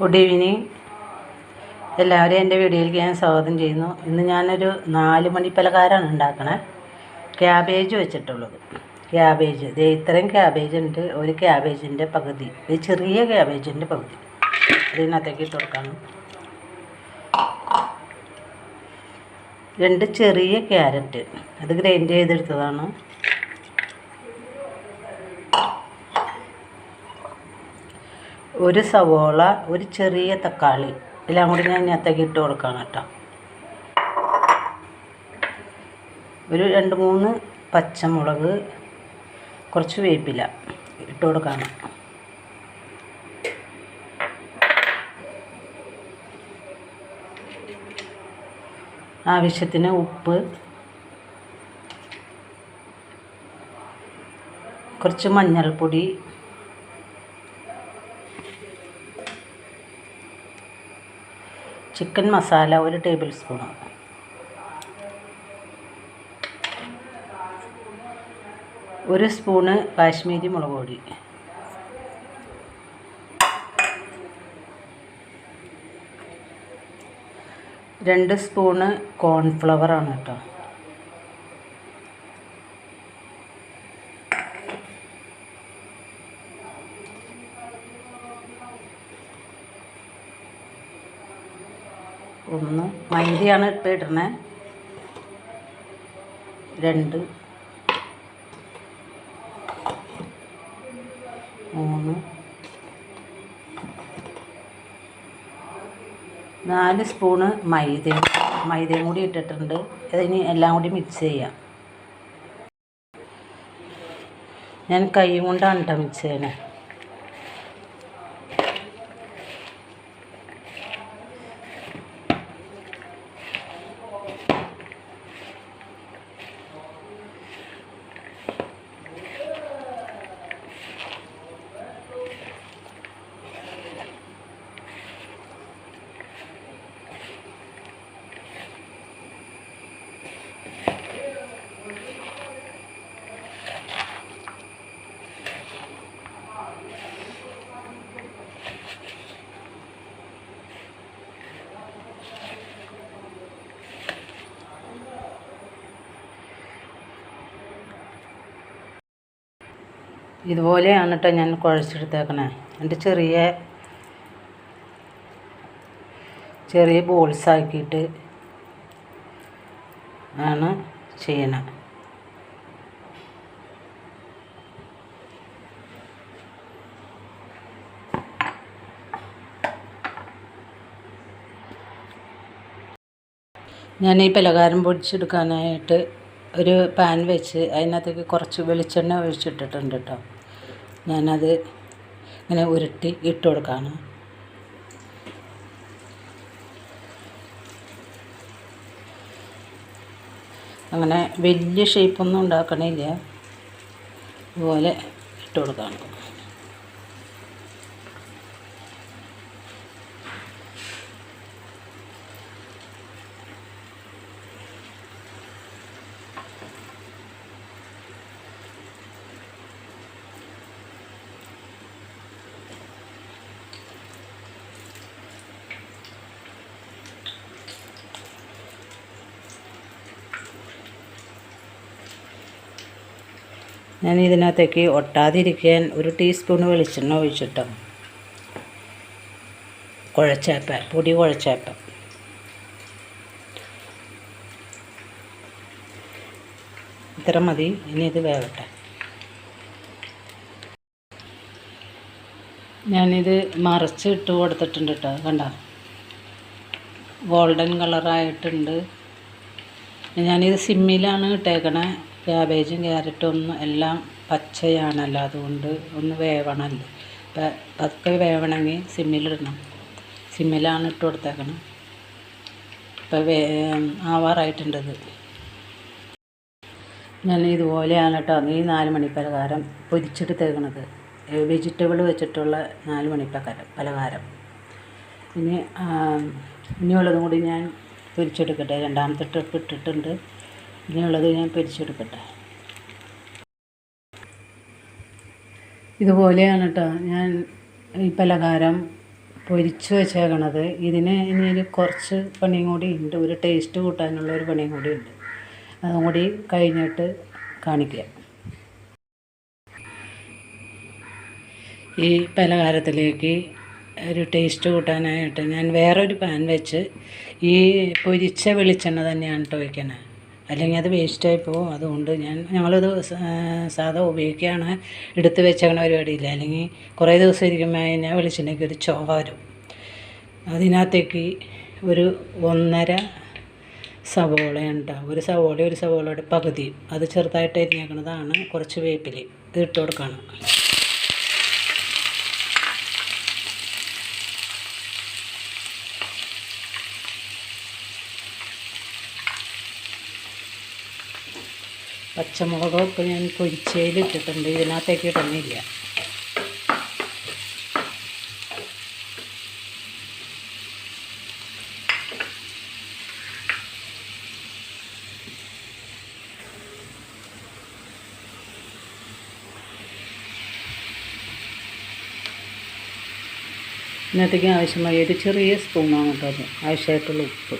Good evening എല്ലാവരെയും എന്റെ വീഡിയോയിലേക്ക് ഞാൻ സ്വാഗതം ചെയ്യുന്നു. ഇന്ന് ഞാനൊരു നാല് മണി പലഹാരമാണ് ഉണ്ടാക്കണേ. ക്യാബേജ് വെച്ചിട്ടുള്ളത്. ക്യാബേജ് ദേ ഇത്രയും ക്യാബേജ് ഉണ്ട്. ഒരു ക്യാബേജിന്റെ പകുതി. ഒരു ചെറിയ ക്യാബേജിന്റെ പകുതി. അതിനകത്തേക്ക് ഇട്ട് രണ്ട് ചെറിയ ക്യാരറ്റ്. അത് ഗ്രൈൻഡ് ചെയ്തെടുത്തതാണ്. ഒരു സവോള ഒരു ചെറിയ തക്കാളി. എല്ലാം കൂടി ഞാൻ ഇതിനകത്തേക്ക് ഇട്ട് കൊടുക്കണം കേട്ടോ. ഒരു രണ്ട് മൂന്ന് പച്ചമുളക് കുറച്ച് വേപ്പില ഇട്ട് കൊടുക്കണം. ആവശ്യത്തിന് ഉപ്പ് കുറച്ച് മഞ്ഞൾപ്പൊടി ചിക്കൻ മസാല ഒരു ടേബിൾ സ്പൂണ് ഒരു സ്പൂണ് കാശ്മീരി മുളക് പൊടി. രണ്ട് സ്പൂണ് കോൺഫ്ലവറാണ് കേട്ടോ. ഒന്ന്. മൈദയാണ് ഇപ്പം ഇടണേ. രണ്ട്. മൂന്ന്. നാല് സ്പൂണ് മൈദ. മൈദയും കൂടി ഇട്ടിട്ടുണ്ട്. അതിന് എല്ലാം കൂടി മിക്സ് ചെയ്യാം. ഞാൻ കൈ കൊണ്ടാണ് കേട്ടോ മിക്സ് ചെയ്യണേ. ഇതുപോലെയാണ് കേട്ടോ ഞാൻ കുഴച്ചെടുത്തേക്കണേ. എന്റെ ചെറിയ ചെറിയ ബോൾസ് ആക്കിയിട്ട് ആണ് ചെയ്യണം. ഞാൻ ഈ പലഹാരം പൊടിച്ചെടുക്കാനായിട്ട് ഒരു പാൻ വെച്ച് അതിനകത്തേക്ക് കുറച്ച് വെളിച്ചെണ്ണ ഒഴിച്ചിട്ടിട്ടുണ്ട് കേട്ടോ. ഞാനത് ഇങ്ങനെ ഉരുട്ടി ഇട്ട് കൊടുക്കുകയാണ് അങ്ങനെ വലിയ ഷേപ്പൊന്നും ഉണ്ടാക്കണില്ല. ഇതുപോലെ ഇട്ട് കൊടുക്കുകയാണ് ഞാൻ ഇതിനകത്തേക്ക് ഒട്ടാതിരിക്കാൻ ഒരു ടീസ്പൂൺ വെളിച്ചെണ്ണ ഒഴിച്ചിട്ടോ. കുഴച്ചേപ്പ പൊടി കുഴച്ചേപ്പ ഇത്ര മതി ഇനി ഇത് വേവട്ടെ. ഞാനിത് മറച്ച് ഇട്ട് കൊടുത്തിട്ടുണ്ട് കേട്ടോ കണ്ട? ഗോൾഡൻ കളറായിട്ടുണ്ട്. ഞാനിത് സിമ്മിലാണ് ഇട്ടേക്കണേ. ക്യാബേജും ക്യാരറ്റും ഒന്നും എല്ലാം പച്ചയാണല്ലോ. അതുകൊണ്ട് ഒന്ന് വേവണമല്ലോ. അപ്പം പതുക്കെ വേവണമെങ്കിൽ സിമ്മിലിടണം സിമ്മിലാണ് ഇട്ട് കൊടുത്തേക്കണം. ഇപ്പം വേ ആവാറായിട്ടുണ്ടത് ഞാൻ ഇതുപോലെയാണ് കേട്ടോ ഈ നാല് മണി പലഹാരം പൊരിച്ചെടുത്തേക്കണത് വെജിറ്റബിൾ വെച്ചിട്ടുള്ള നാല് മണി പലഹാരം. പലഹാരം ഇനി ഇനിയുള്ളതും കൂടി ഞാൻ പൊരിച്ചെടുക്കട്ടെ. രണ്ടാമത്തെ ട്രിപ്പ് ഇട്ടിട്ടുണ്ട്. ഇനിയുള്ളത് ഞാൻ പൊരിച്ചെടുക്കട്ടെ. ഇതുപോലെയാണ് കേട്ടോ ഞാൻ ഈ പലഹാരം പൊരിച്ച് വെച്ചേക്കണത്. ഇതിന് ഇനി കുറച്ച് പണിയും കൂടി ഉണ്ട്. ഒരു ടേസ്റ്റ് കൂട്ടാനുള്ള ഒരു പണിയും കൂടി ഉണ്ട്. അതും കൂടി കഴിഞ്ഞിട്ട് കാണിക്കാം. ഈ പലഹാരത്തിലേക്ക് ഒരു ടേസ്റ്റ് കൂട്ടാനായിട്ട് ഞാൻ വേറൊരു പാൻ വെച്ച് ഈ പൊരിച്ച വെളിച്ചെണ്ണ തന്നെയാണ് കേട്ടോ വയ്ക്കണത് അല്ലെങ്കിൽ അത് വേസ്റ്റായി പോകും. അതുകൊണ്ട് ഞാൻ ഞങ്ങളത് സാധാ ഉപയോഗിക്കുകയാണ്. എടുത്ത് വെച്ചേക്കണ പരിപാടിയില്ല. അല്ലെങ്കിൽ കുറേ ദിവസം ഇരിക്കുമ്പോൾ കഴിഞ്ഞാൽ വെളിച്ചെണ്ണയ്ക്ക് ഒരു ചൊവ വരും. അതിനകത്തേക്ക് ഒരു ഒന്നര സവോള ഉണ്ടാവും. ഒരു സവോള ഒരു സവോളയുടെ പകുതി. അത് ചെറുതായിട്ട് അരിഞ്ഞേക്കുന്നതാണ് കുറച്ച് വേപ്പില ഇത് ഇട്ട് കൊടുക്കണം. പച്ചമുളകൊക്കെ ഞാൻ പൊരിച്ചതിൽ ഇട്ടിട്ടുണ്ട് ഇതിനകത്തേക്ക് ഇടുന്നില്ല. ഇന്നത്തേക്ക് ആവശ്യമായ ഒരു ചെറിയ സ്പൂണാണ് കേട്ടോ അത്. ആവശ്യമായിട്ടുള്ള ഉപ്പ്.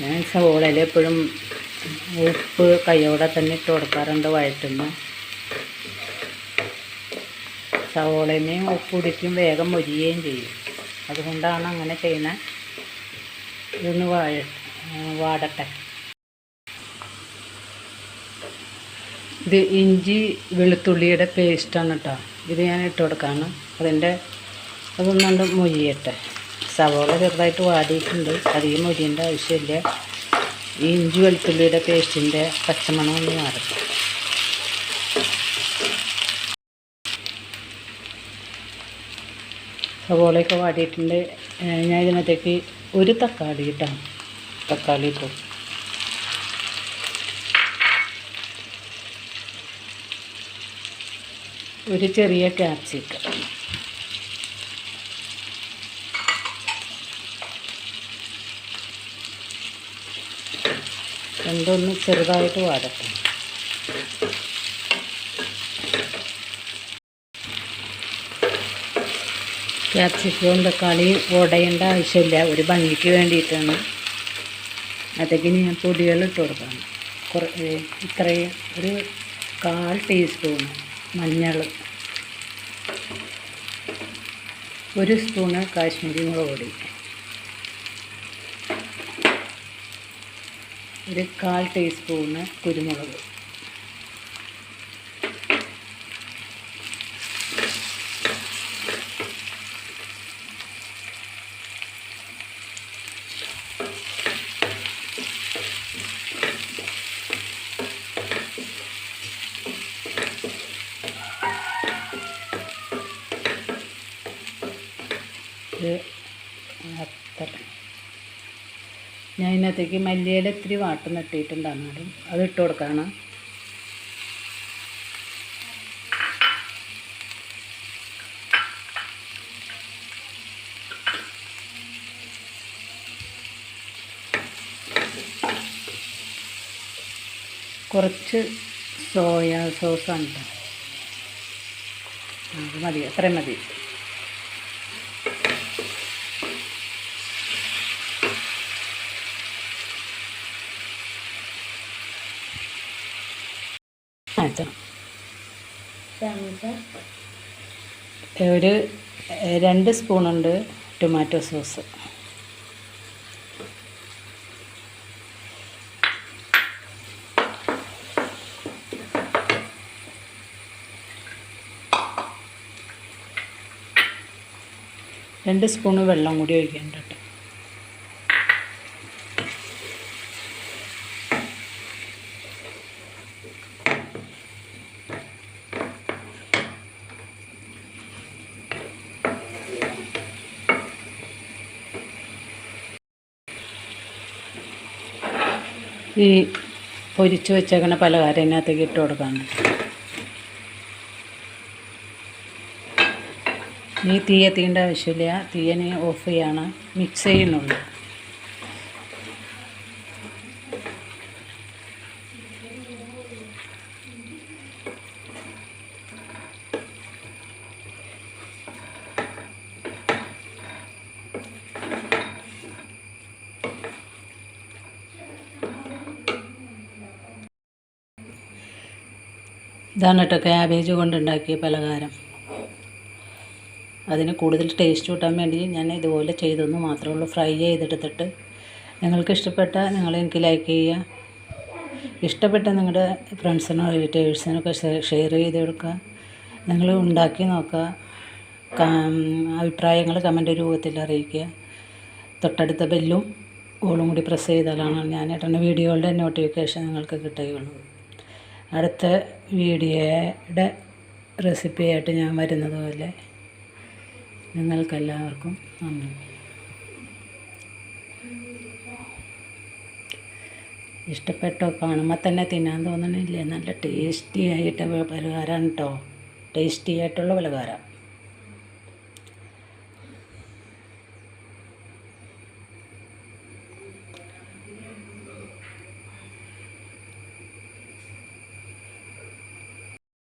ഞാൻ സവോളയിൽ എപ്പോഴും ഉപ്പ് കൈയോടെ തന്നെ ഇട്ട് കൊടുക്കാറുണ്ട് വഴറ്റുന്ന ഉപ്പ് കുടിക്കും വേഗം മൊരിയുകയും ചെയ്യും. അതുകൊണ്ടാണ് അങ്ങനെ ചെയ്യുന്നത് ഇതൊന്ന് വാഴ വാടട്ടെ. ഇത് ഇഞ്ചി വെളുത്തുള്ളിയുടെ പേസ്റ്റാണ് കേട്ടോ ഇത് ഞാൻ ഇട്ട് കൊടുക്കാണ്. അതിന്റെ അതൊന്നുകൊണ്ട് മൊരിയട്ടെ. സവോള ചെറുതായിട്ട് വാടിയിട്ടുണ്ട്. അധികം മൊരിയേണ്ട ആവശ്യമില്ല. ഈ ഇഞ്ചി വെളുത്തുള്ളിയുടെ പേസ്റ്റിന്റെ പച്ചമണം ഒന്ന് മാറും സവോളയൊക്കെ വാടിയിട്ടുണ്ട്. ഞാൻ ഇതിനകത്തേക്ക് ഒരു തക്കാളി ഇട്ടാണ് തക്കാളി ഇട്ടു. ഒരു ചെറിയ ക്യാപ്സിക്കം. രണ്ടൊന്ന് ചെറുതായിട്ട് വാടട്ടെ. ക്യാപ്സിക്കവും തക്കാളിയും ഉടയേണ്ട ആവശ്യമില്ല. ഒരു ഭംഗിക്ക് വേണ്ടിയിട്ടാണ്. അതൊക്കെ ഞാൻ പൊടികൾ ഇട്ട് കൊടുക്കണം. കുറേ ഇത്രയും ഒരു കാൽ ടീസ്പൂൺ മഞ്ഞൾ. ഒരു സ്പൂണ് കാശ്മീരി മുളക് പൊടി. ഒരു കാൽ ടീസ്പൂണ് കുരുമുളക്. ഇത് ഞാൻ ഇതിനകത്തേക്ക് മല്ലിയില ഇത്തിരി വാട്ട് നട്ടിട്ടുണ്ടാകും അത് ഇട്ട് കൊടുക്കണം. കുറച്ച് സോയാ സോസ് അത് മതി അത്രയും മതി. ഒരു രണ്ട് സ്പൂണുണ്ട് ടൊമാറ്റോ സോസ്. രണ്ട് സ്പൂണ് വെള്ളം കൂടി ഒഴിക്കേണ്ട ഈ പൊരിച്ച് വെച്ചേക്കണ പലഹാരം ഇതിനകത്തേക്ക് ഇട്ട് കൊടുക്കാം നീ തീ എത്തിക്കേണ്ട ആവശ്യമില്ല. തീയനെ ഓഫ് ചെയ്യാണ്. മിക്സ് ചെയ്യുന്നുള്ളൂ. ഇതാണ് കേട്ടോ ക്യാബേജ് കൊണ്ടുണ്ടാക്കിയ പലഹാരം. അതിന് കൂടുതൽ ടേസ്റ്റ് കൂട്ടാൻ വേണ്ടി ഞാൻ ഇതുപോലെ ചെയ്തെന്ന് മാത്രമേ ഉള്ളൂ ഫ്രൈ ചെയ്തെടുത്തിട്ട് നിങ്ങൾക്ക് ഇഷ്ടപ്പെട്ട നിങ്ങൾ എനിക്ക് ലൈക്ക് ചെയ്യുക. ഇഷ്ടപ്പെട്ട നിങ്ങളുടെ ഫ്രണ്ട്സിനോ റിലേറ്റീവ്സിനൊക്കെ ഷെയർ ചെയ്ത് കൊടുക്കുക. നിങ്ങൾ ഉണ്ടാക്കി നോക്കുക. അഭിപ്രായങ്ങൾ കമന്റ് രൂപത്തിൽ അറിയിക്കുക. തൊട്ടടുത്ത ബെല്ലും ഓളും കൂടി പ്രസ് ചെയ്താലാണ് ഞാൻ ഏട്ടന്റെ വീഡിയോകളുടെ നോട്ടിഫിക്കേഷൻ നിങ്ങൾക്ക് കിട്ടുകയുള്ളൂ. അടുത്ത വീഡിയോയുടെ റെസിപ്പിയായിട്ട് ഞാൻ വരുന്നത് പോലെ നിങ്ങൾക്കെല്ലാവർക്കും നന്ദി. ഇഷ്ടപ്പെട്ടോ? കാണുമ്പോൾ തന്നെ തിന്നാൻ തോന്നണില്ലേ? നല്ല ടേസ്റ്റി ആയിട്ട് പലഹാരമാണ് കേട്ടോ ടേസ്റ്റി ആയിട്ടുള്ള പലഹാരം.